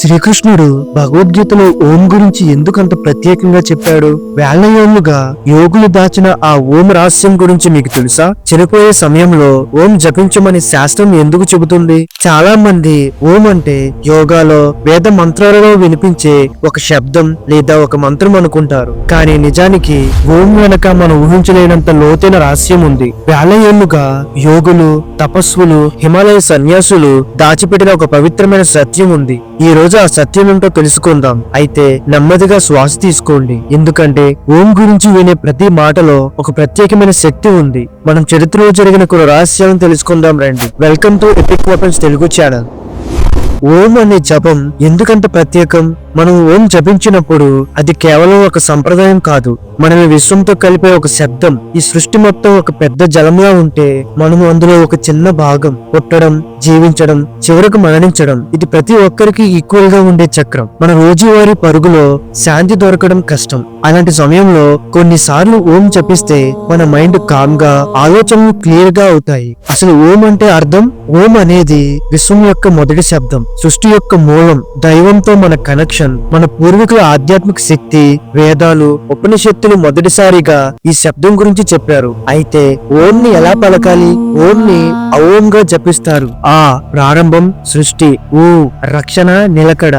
శ్రీకృష్ణుడు భగవద్గీతలో ఓం గురించి ఎందుకంత ప్రత్యేకంగా చెప్పాడు? వేల ఏళ్ళుగా యోగులు దాచిన ఆ ఓం రహస్యం గురించి మీకు తెలుసా? చనిపోయే సమయంలో ఓం జపించమని శాస్త్రం ఎందుకు చెబుతుంది? చాలా మంది ఓం అంటే యోగాలో వేద మంత్రాలలో వినిపించే ఒక శబ్దం లేదా ఒక మంత్రం అనుకుంటారు. కానీ నిజానికి ఓం వెనక మనం ఊహించలేనంత లోతైన రహస్యం ఉంది. వేల ఏళ్ళుగా యోగులు తపస్సులు హిమాలయ సన్యాసులు దాచిపెట్టిన ఒక పవిత్రమైన సత్యం ఉంది. ఈ రోజు ఆ సత్యమేంటో తెలుసుకుందాం. అయితే నెమ్మదిగా శ్వాస తీసుకోండి. ఎందుకంటే ఓం గురించి వినే ప్రతి మాటలో ఒక ప్రత్యేకమైన శక్తి ఉంది. మనం చరిత్రలో జరిగిన కొన్ని రహస్యాలను తెలుసుకుందాం రండి. Welcome to epic weapons Telugu channel. ఓం అనే జపం ఎందుకంత ప్రత్యేకం? మనం ఓం జపించినప్పుడు అది కేవలం ఒక సంప్రదాయం కాదు. మనల్ని విశ్వంతో కలిపే ఒక శబ్దం. ఈ సృష్టి మొత్తం ఒక పెద్ద జలంలా ఉంటే మనము అందులో ఒక చిన్న భాగం పుట్టడం జీవించడం చివరకు మరణించడం. ఇది ప్రతి ఒక్కరికి ఈక్వల్గా ఉండే చక్రం. మన రోజువారీ పరుగులో శాంతి దొరకడం కష్టం. అలాంటి సమయంలో కొన్నిసార్లు ఓం జపిస్తే మన మైండ్ కామ్గా ఆలోచనలు క్లియర్గా అవుతాయి. అసలు ఓం అంటే అర్థం? ఓం అనేది విశ్వం యొక్క మొదటి శబ్దం. సృష్టి యొక్క మూలం దైవంతో మన కనెక్షన్ మన పూర్వీకుల ఆధ్యాత్మిక శక్తి వేదాలు ఉపనిషత్తులు మొదటిసారిగా ఈ శబ్దం గురించి చెప్పారు. అయితే ఓం ని ఎలా పలకాలి? ఓం ని ఓం గా జపిస్తారు. ఆ ప్రారంభం సృష్టి ఊ రక్షణ నిలకడ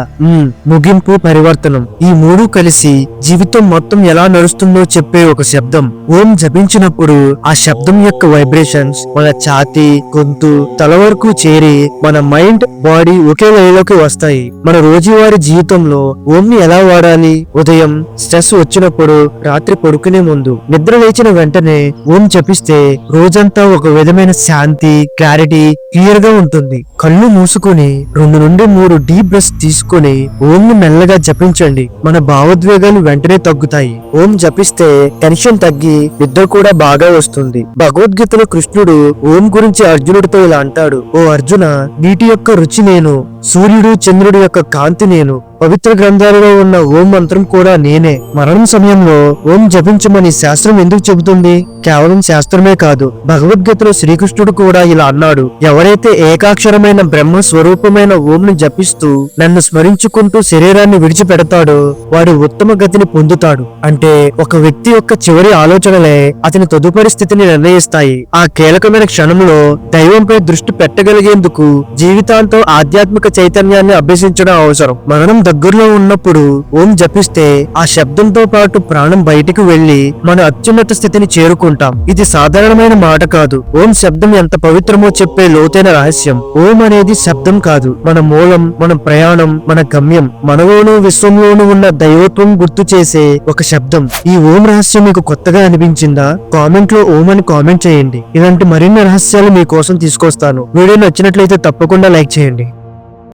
ముగింపు పరివర్తనం. ఈ మూడు కలిసి జీవితం మొత్తం ఎలా నడుస్తుందో చెప్పే ఒక శబ్దం. ఓం జపించినప్పుడు ఆ శబ్దం యొక్క వైబ్రేషన్స్ మన ఛాతీ గొంతు తల వరకు చేరి మన మైండ్ బాడీ ఒకే లయలోకి వస్తాయి. మన రోజువారీ జీవితంలో ఓం ని ఎలా వాడాలి? ఉదయం స్ట్రెస్ వచ్చినప్పుడు రాత్రి పడుకునే ముందు నిద్ర లేచిన వెంటనే ఓం జపిస్తే రోజంతా ఒక విధమైన శాంతి క్లారిటీ క్లియర్గా ఉంటుంది. కళ్ళు మూసుకొని రెండు నుండి మూడు డీప్ బ్రెస్ తీసుకొని ఓం ని మెల్లగా జపించండి. మన భావోద్వేగాలు వెంటనే తగ్గుతాయి. ఓం జపిస్తే టెన్షన్ తగ్గి నిద్ర కూడా బాగా వస్తుంది. భగవద్గీతలో కృష్ణుడు ఓం గురించి అర్జునుడితో ఇలా అంటాడు. ఓ అర్జున నీటి యొక్క రుచి నేను సూర్యుడు చంద్రుడి యొక్క కాంతి నేను పవిత్ర గ్రంథాలలో ఉన్న ఓం మంత్రం కూడా నేనే. మరణం సమయంలో ఓం జపించమని శాస్త్రం ఎందుకు చెబుతుంది? కేవలం శాస్త్రమే కాదు భగవద్గీతలో శ్రీకృష్ణుడు కూడా ఇలా అన్నాడు. ఎవరైతే ఏకాక్షరమైన బ్రహ్మ స్వరూపమైన ఓంను జపిస్తూ నన్ను స్మరించుకుంటూ శరీరాన్ని విడిచిపెడతాడో. వాడు ఉత్తమ గతిని పొందుతాడు. అంటే ఒక వ్యక్తి యొక్క చివరి ఆలోచనలే అతని తదుపరి స్థితిని నిర్ణయిస్తాయి. ఆ కీలకమైన క్షణంలో దైవంపై దృష్టి పెట్టగలిగేందుకు జీవితాంతం ఆధ్యాత్మిక చైతన్యాన్ని అభ్యసించడం అవసరం. మరణం దగ్గరలో ఉన్నప్పుడు ఓం జపిస్తే ఆ శబ్దంతో పాటు ప్రాణం బయటికి వెళ్ళి మన అత్యున్నత స్థితిని చేరుకుంటాం. ఇది సాధారణమైన మాట కాదు. ఓం శబ్దం ఎంత పవిత్రమో చెప్పే లోతైన రహస్యం. ఓం అనేది శబ్దం కాదు. మన మూలం మన ప్రయాణం మన గమ్యం మనలోనూ విశ్వంలోనూ ఉన్న దైవత్వం గుర్తు చేసే ఒక శబ్దం. ఈ ఓం రహస్యం మీకు కొత్తగా అనిపించిందా? కామెంట్లో ఓం అని కామెంట్ చేయండి. ఇలాంటి మరిన్ని రహస్యాలు మీకోసం తీసుకొస్తాను. వీడియో నచ్చినట్లయితే తప్పకుండా లైక్ చేయండి.